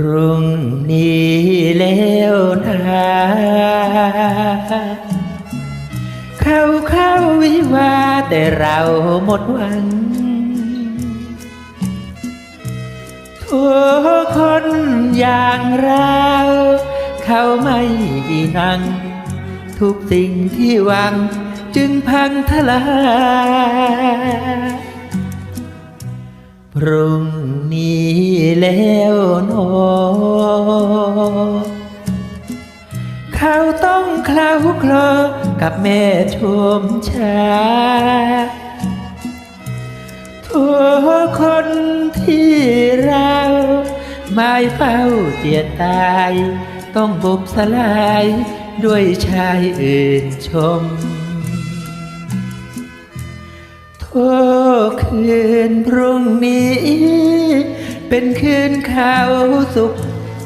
รุ่งนี้แล้วนะเข้าเข้าวิวาแต่เราหมดหวังทุกคนอย่างเราเขาไม่นัง ทุกสิ่งที่หวังจึงพังทลาย รุ่งนี้แล้วนอเขาต้องคล้าคลอกับแม่ชมชาทุกคนที่เราไม่เฝ้าเจียตาย ต้องบุบสลายด้วยชายอื่นชม ทุกคืนพรุ่งนี้ เป็นคืนเขาสุข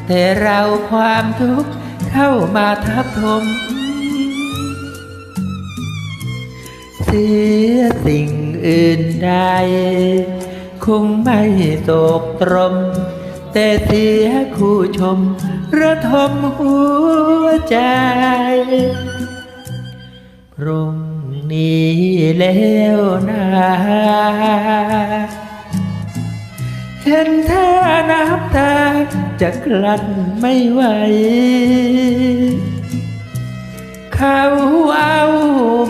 แต่เราความทุกข์เข้ามาทับถมเสียสิ่งอื่นใด คงไม่ตกตรม แต่เสียคู่ชม ระทมหัวใจพรุ่ง นี้แล้วนะเห็นท่าน้ำตาจะกลั้นไม่ไหว เขาเอา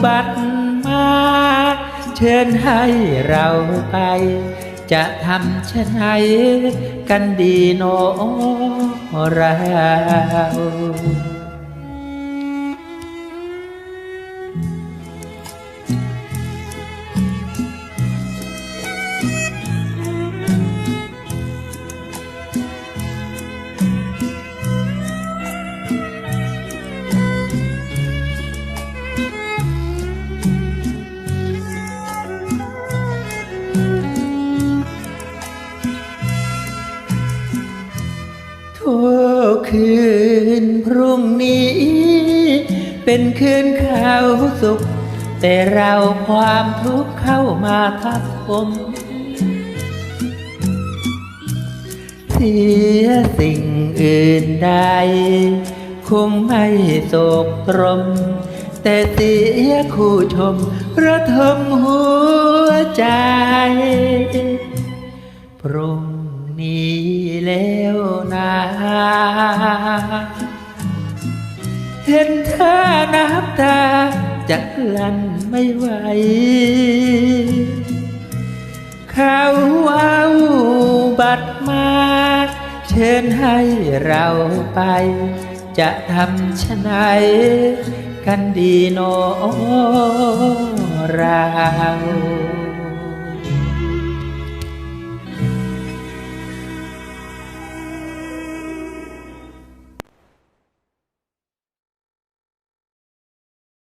บัตรมา เชิญให้เราไป จะทำเช่นไรกันดีโนเรา คืนพรุ่งนี้ เป็นคืนเขาสุข แต่เราความทุกข์เข้ามาทับถมเสียสิ่งอื่นใด คงไม่โศกตรม แต่เสียคู่ชมระทมหัวใจ พรุ่งนี้แล้วนะ เห็นท่าน้ำตาจะลั้นไม่ไหว เขาเอาบัตรมา เชิญให้เราไป จะทำชะไหนกันดีโนเรา